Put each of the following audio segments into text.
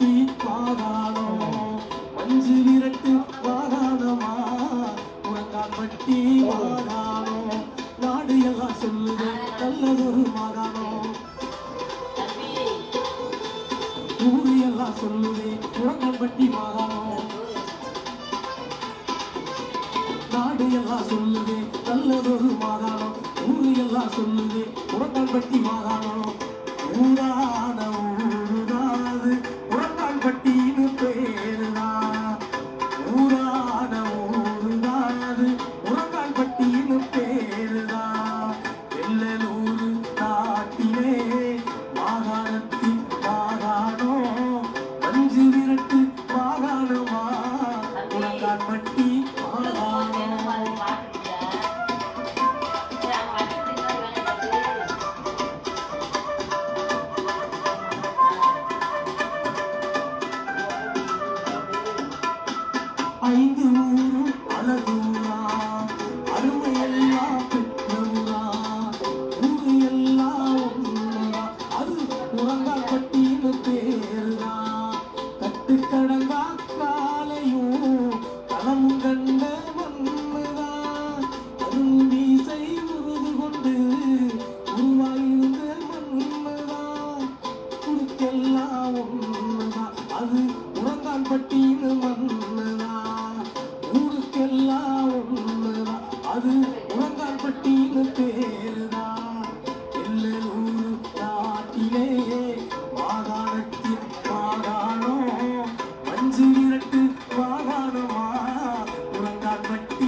விரட்டு வாராணம் மஞ்சு விரட்டு வாராணமா உறங்கால் பட்டி வாராணம் நாடு எல்லாம் சொல்லுது நல்லதொரு மாறாணம் ஊரு எல்லாம் சொல்லுது உறங்கால் பட்டி மாறாணம் நாடு எல்லாம் சொல்லுது நல்லதொரு மாறாணம் ஊரு எல்லாம் சொல்லுது உறங்கால் பட்டி மாறாணம் ஊரா ஒன்னவா அது உறந்தான்பட்டின்னு மன்னவா ஊருக்கெல்லாம் ஒன்னவா அது உறந்தான்பட்டின்னு பேருதா எல்லூரு நாட்டிலே மாகாணத்தின் மாகாணம் மஞ்சு இரட்டு மாகாணமா உறந்தான்பட்டி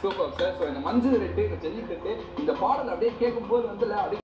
சூப்பர் சார் ஸோ இந்த மஞ்சு ரெட்டு இந்த ஜல்லிக்கட்டு இந்த பாடல் அப்படியே கேட்கும்போது வந்துல அப்படியே